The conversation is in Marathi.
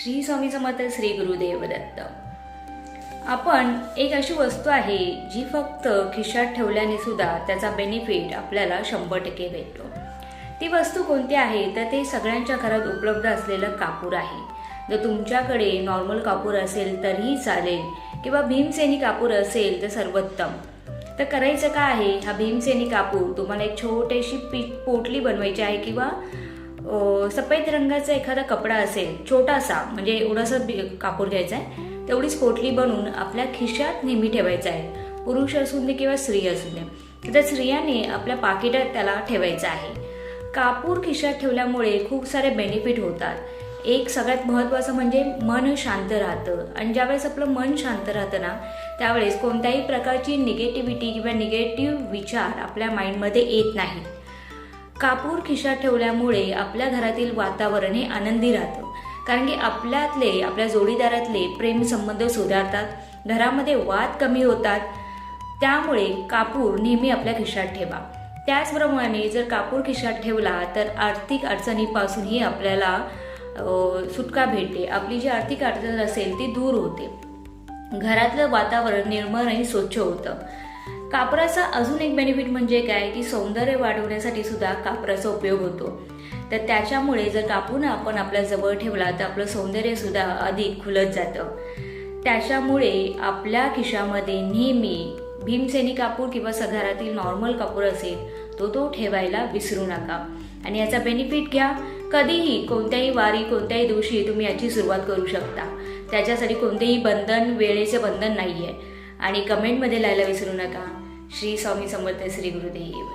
श्री स्वामी समर्थ श्री गुरुदेव दत्त आपण एक अशी वस्तू आहे जी फक्त खिशात ठेवल्याने सुद्धा त्याचा बेनिफिट आपल्याला शंभर टक्के भेटतो. ती वस्तू कोणती आहे तर ते सगळ्यांच्या घरात उपलब्ध असलेलं कापूर आहे. जर तुमच्याकडे नॉर्मल कापूर असेल तरीही चालेल. किंवा भीमसेनी कापूर असेल तर सर्वोत्तम. तर करायचं काय आहे हा भीमसेनी कापूर तुम्हाला एक छोटीशी पी पोटली बनवायची आहे किंवा सफेद रंगाचा एखादा कपडा असेल छोटासा म्हणजे एवढासा कापूर घ्यायचा आहे तेवढीच पोटली बनवून आपल्या खिशात नेहमी ठेवायचं आहे. पुरुष असू दे किंवा स्त्री असू दे. तर स्त्रियाने आपल्या पाकिटात त्याला ठेवायचं आहे. कापूर खिशात ठेवल्यामुळे खूप सारे बेनिफिट होतात. एक सगळ्यात महत्त्वाचं म्हणजे मन शांत राहतं. आणि ज्यावेळेस आपलं मन शांत राहतं ना त्यावेळेस कोणत्याही प्रकारची निगेटिव्हिटी किंवा निगेटिव्ह विचार आपल्या माइंडमध्ये येत नाहीत कापूर खिशात ठेवल्यामुळे आपल्या घरातील वातावरण हे आनंदी राहतं. कारण की आपल्यातले आपल्या जोडीदारातले प्रेम संबंध सुधारतात घरामध्ये वाद कमी होतात. त्यामुळे कापूर नेहमी आपल्या खिशात ठेवा. त्याचप्रमाणे जर कापूर खिशात ठेवला तर आर्थिक अडचणीपासूनही आपल्याला सुटका भेटते. आपली जी आर्थिक अडचण असेल ती दूर होते. घरातलं वातावरण निर्मळ आणि स्वच्छ होतं. कापराचा अजून एक बेनिफिट म्हणजे काय? की सौंदर्य वाढवण्यासाठी सुद्धा कापराचा उपयोग होतो. तर त्याच्यामुळे जर कापून आपण आपल्या जवळ ठेवला तर आपलं सौंदर्यसुद्धा अधिक खुलत जातं. त्याच्यामुळे आपल्या खिशामध्ये नेहमी भीमसेनी कापूर किंवा सघारातील नॉर्मल कापूर असेल तो तो ठेवायला विसरू नका. आणि याचा बेनिफिट घ्या. कधीही कोणत्याही वारी कोणत्याही दिवशी तुम्ही याची सुरुवात करू शकता. त्याच्यासाठी कोणतेही बंधन वेळेचे बंधन नाही आहे आणि कमेंटमध्ये लिहायला विसरू नका. श्री स्वामी समर्थ श्री गुरुदेव.